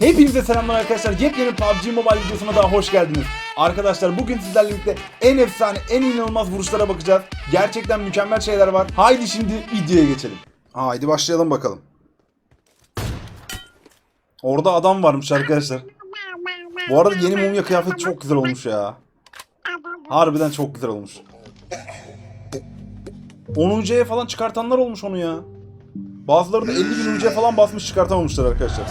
Hepinize selamlar arkadaşlar. Yepyeni PUBG Mobile videosuna daha hoş geldiniz. Arkadaşlar bugün sizlerle birlikte en efsane, en inanılmaz vuruşlara bakacağız. Gerçekten mükemmel şeyler var. Haydi şimdi videoya geçelim. Haydi başlayalım bakalım. Orada adam varmış arkadaşlar. Bu arada yeni mumya kıyafet çok güzel olmuş ya. Harbiden çok güzel olmuş. 10. falan çıkartanlar olmuş onu ya. Bazıları da 50 bin UC falan basmış çıkartamamışlar arkadaşlar.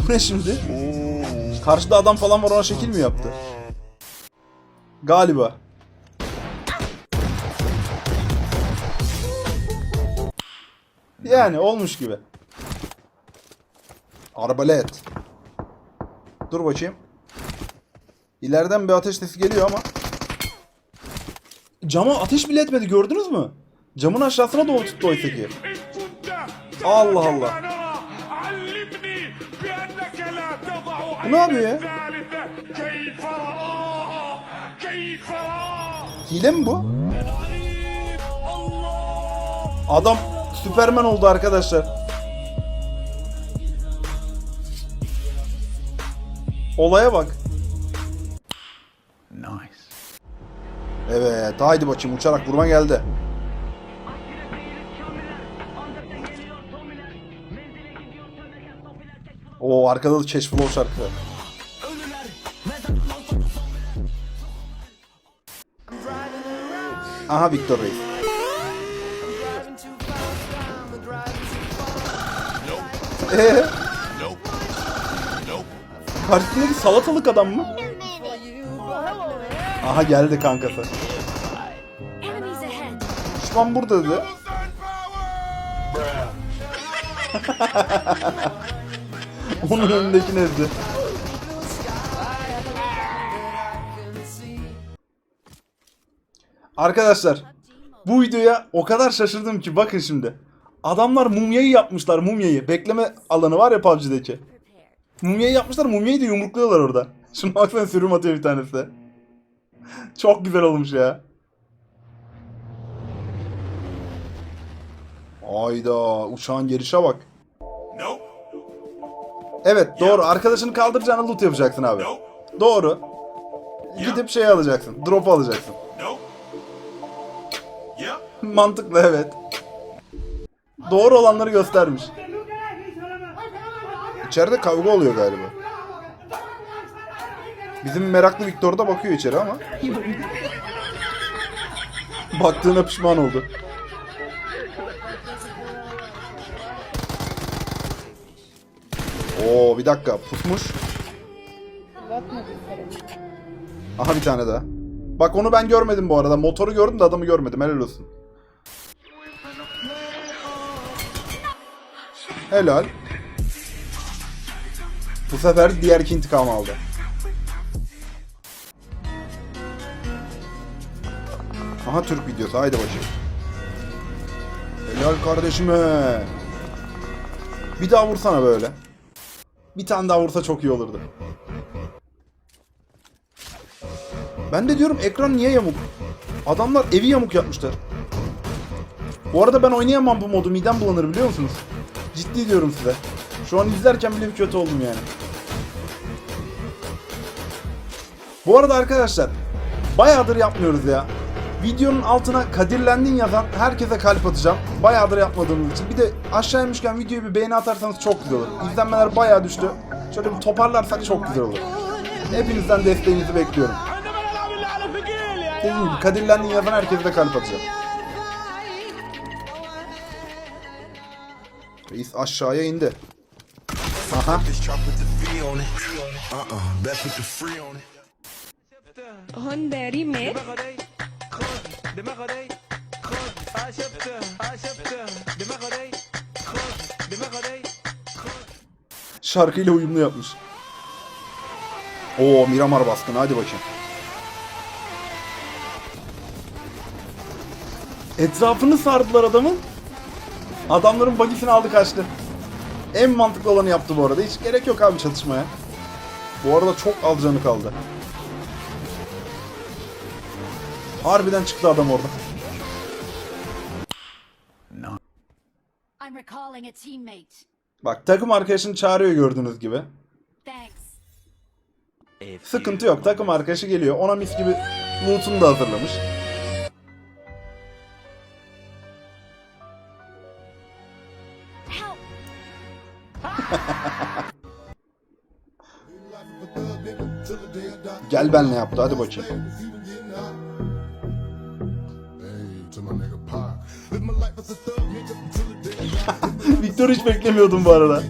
Bu ne şimdi? Karşıda adam falan var ona şekil mi yaptı? Galiba. Yani olmuş gibi. Arbalet. Dur bakayım. İleriden bir ateş sesi geliyor ama. Cama ateş bile etmedi gördünüz mü? Camın aşağısına doğru tuttu oysa ki. Allah Allah. Bu ne yapıyor ya? Hile mi bu? Adam Süpermen oldu arkadaşlar. Olaya bak. Evet, haydi bakayım uçarak vurma geldi. Oo arkada da Cash Flow şarkı. Aha Victor Reis. Eee? Karşısındaki salatalık adam mı? Aha geldi kankası. Düşman burada dedi. Onun önündeki nezdi. Arkadaşlar bu videoya o kadar şaşırdım ki bakın şimdi. Adamlar mumyayı yapmışlar mumyayı. Bekleme alanı var ya PUBG'deki. Mumyayı yapmışlar mumyayı da yumrukluyorlar orada. Şuna baksana sürüm atıyor bir tanesi de. Çok güzel olmuş ya. Ayda uçağın gelişe bak. Evet doğru. Arkadaşını kaldıracağına loot yapacaksın abi. Doğru. Gidip şey alacaksın. Drop alacaksın. Mantıklı evet. Doğru olanları göstermiş. İçeride kavga oluyor galiba. Bizim meraklı Victor da bakıyor içeri ama. Baktığına pişman oldu. Oo bir dakika pusmuş. Aha bir tane daha. Bak onu ben görmedim bu arada. Motoru gördüm de adamı görmedim. Helal olsun. Helal. Bu sefer diğer intikam aldı. Aha Türk videosu. Haydi bakayım. Helal kardeşime. Bir daha vursana böyle. Bir tane daha vursa çok iyi olurdu. Ben de diyorum ekran niye yamuk? Adamlar evi yamuk yapmışlar. Bu arada ben oynayamam bu modu. Midem bulanır biliyor musunuz? Ciddi diyorum size. Şu an izlerken bile bir kötü oldum yani. Bu arada arkadaşlar bayağıdır yapmıyoruz ya. Videonun altına Kadirlendin yazan herkese kalp atacağım. Bayağıdır yapmadığımız için. Bir de aşağı inmişken videoyu bir beğeni atarsanız çok güzel olur. İzlenmeler bayağı düştü. Şöyle bir toparlarsak çok güzel olur. Hepinizden desteğinizi bekliyorum. Dediğim gibi Kadirlendin yazan herkese de kalp atacağım. Reis aşağıya indi. Aha. This chop with the V on it. Uh-uh, best with the free on it. هونداري مات دماغه دي خد دماغه دي خد اه شفته اه شفته دماغه دي خد دماغه دي Şarkıyla uyumlu yapmış. Oo Miramar baskını hadi bakayım. Etrafını sardılar adamın. Adamların bagisini aldı kaçtı. En mantıklı olanı yaptı bu arada. Hiç gerek yok abi çatışmaya. Bu arada çok az canı kaldı. Harbiden çıktı adam orada. Bak takım arkadaşını çağırıyor gördüğünüz gibi. Sıkıntı yok. Takım arkadaşı geliyor. Ona mis gibi loot'unu da hazırlamış. Gel benle yaptı. Hadi bakayım. Victor hiç beklemiyordum bu arada.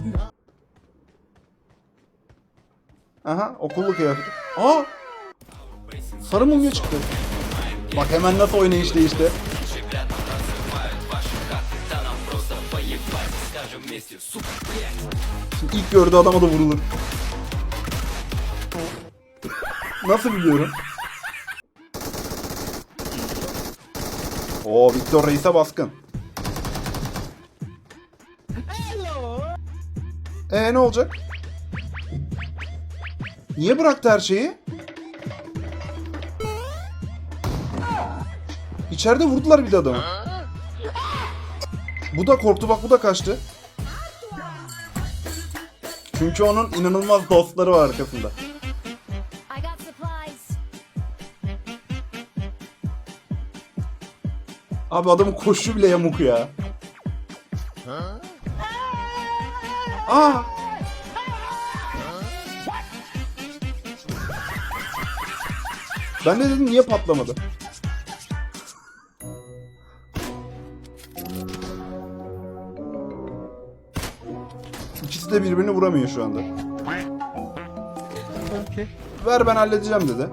Aha okullu kıyafeti. Aa! Sarı mumya çıktı. Bak hemen nasıl oynayış değişti. Şimdi ilk gördüğü adama da vurulur. Nasıl biliyorum? Oo Victor Reis'e baskın. Ee ne olacak? Niye bıraktı her şeyi? İçeride vurdular bir de adamı. Bu da korktu bak bu da kaçtı. Çünkü onun inanılmaz dostları var arkasında. Abi adamın koşu bile yamuk ya. Aa! Ben de dedim niye patlamadı? İkisi de birbirini vuramıyor şu anda. Ver ben halledeceğim dedi.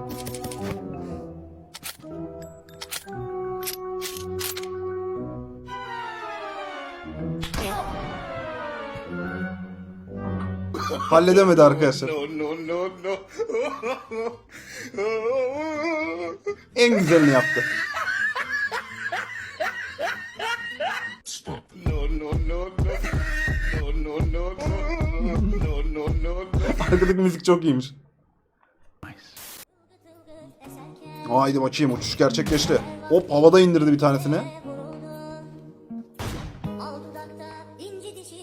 Halledemedi arkadaşlar. En güzelini yaptı. Arkadaki müzik çok iyiymiş. Haydi bakayım uçuş gerçekleşti. Hop havada indirdi bir tanesini.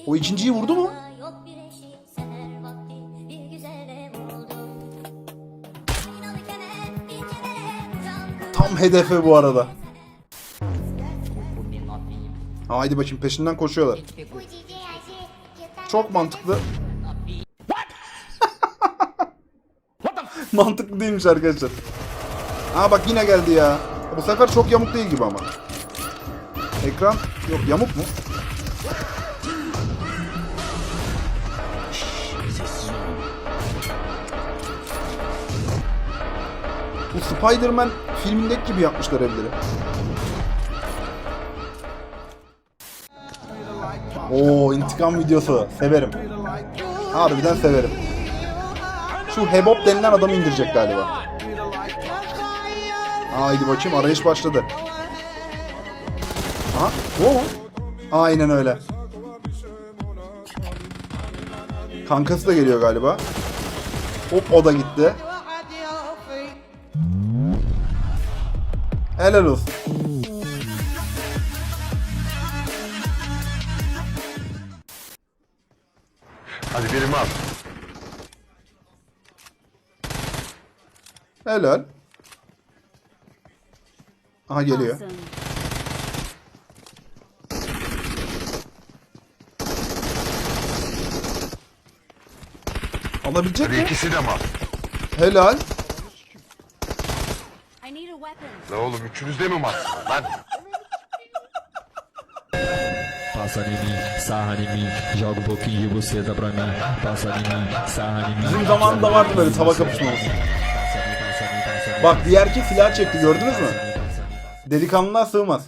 O ikinciyi vurdu mu? Tam hedefe bu arada. Haydi bakayım peşinden koşuyorlar. Çok mantıklı. mantıklı değilmiş arkadaşlar. Aa bak yine geldi ya. Bu sefer çok yamuk değil gibi ama. Ekran yok yamuk mu? Spider-Man filmindeki gibi yapmışlar evleri. Oo intikam videosu. Severim. Harbiden severim. Şu Hebop denilen adamı indirecek galiba. Haydi bakayım arayış başladı. Aha. Oo. Aynen öyle. Kankası da geliyor galiba. Hop o da gitti. Helal olsun. Hadi birimi al. Helal. Aha geliyor. Awesome. Alabilecek Hadi mi? ikisi de mi al? Helal. La oğlum üçünüz de mi var? Lan Passa em mim, sarra em mim, joga um pouquinho de buceta pra mim. Passa em mim, sarra em mim. Bizim zamanında vardı böyle tava kapışmamız. Bak diğer ki silah çekti gördünüz mü? Delikanlılığa sığmaz.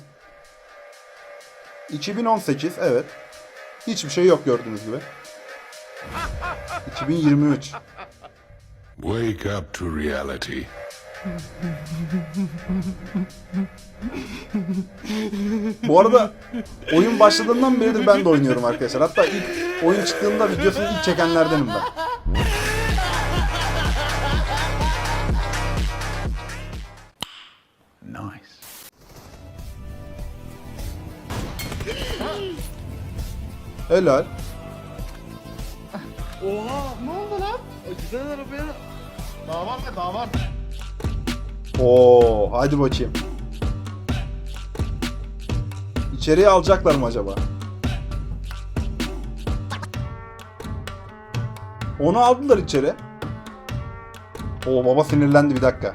2018 evet. Hiçbir şey yok gördüğünüz gibi. 2023. Wake up to reality. Bu arada oyun başladığından beridir ben de oynuyorum arkadaşlar. Hatta ilk oyun çıktığında videosunu ilk çekenlerdenim ben. Helal. Oha! Ne oldu lan? O güzel arabaya. Daha var mı? Daha var. Oo, hadi bakayım. İçeriye alacaklar mı acaba? Onu aldılar içeri. Oo baba sinirlendi bir dakika.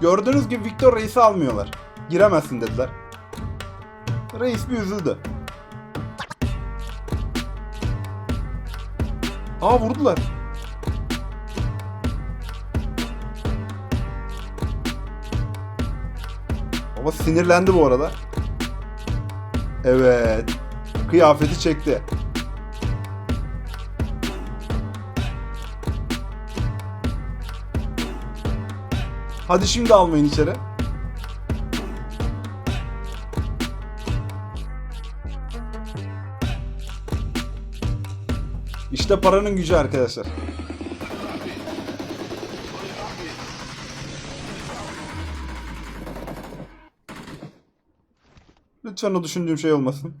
Gördüğünüz gibi Victor Reis'i almıyorlar. Giremezsin dediler. Reis bir üzüldü. Aa vurdular. Baba sinirlendi bu arada. Evet. Kıyafeti çekti. Hadi şimdi almayın içeri. İşte paranın gücü arkadaşlar. Lütfen o düşündüğüm şey olmasın.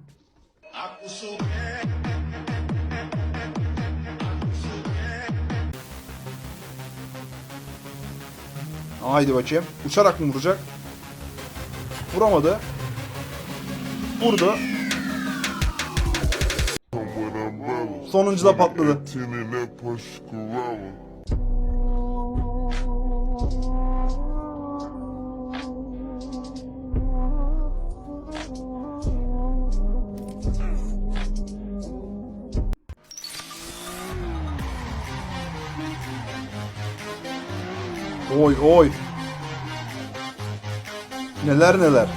Haydi bakayım. Uçarak mı vuracak? Vuramadı. Vurdu. Sonuncu da patladı. Oy oy. Neler neler.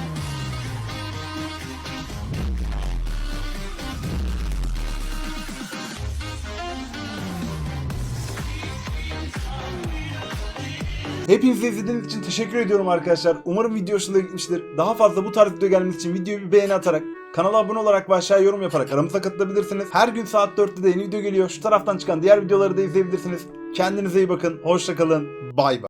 Hepinize izlediğiniz için teşekkür ediyorum arkadaşlar. Umarım video hoşunuza gitmiştir. Daha fazla bu tarz video gelmesi için videoyu bir beğeni atarak, kanala abone olarak ve aşağıya yorum yaparak aramıza katılabilirsiniz. Her gün saat 4'te de yeni video geliyor. Şu taraftan çıkan diğer videoları da izleyebilirsiniz. Kendinize iyi bakın. Hoşçakalın. Bay bay.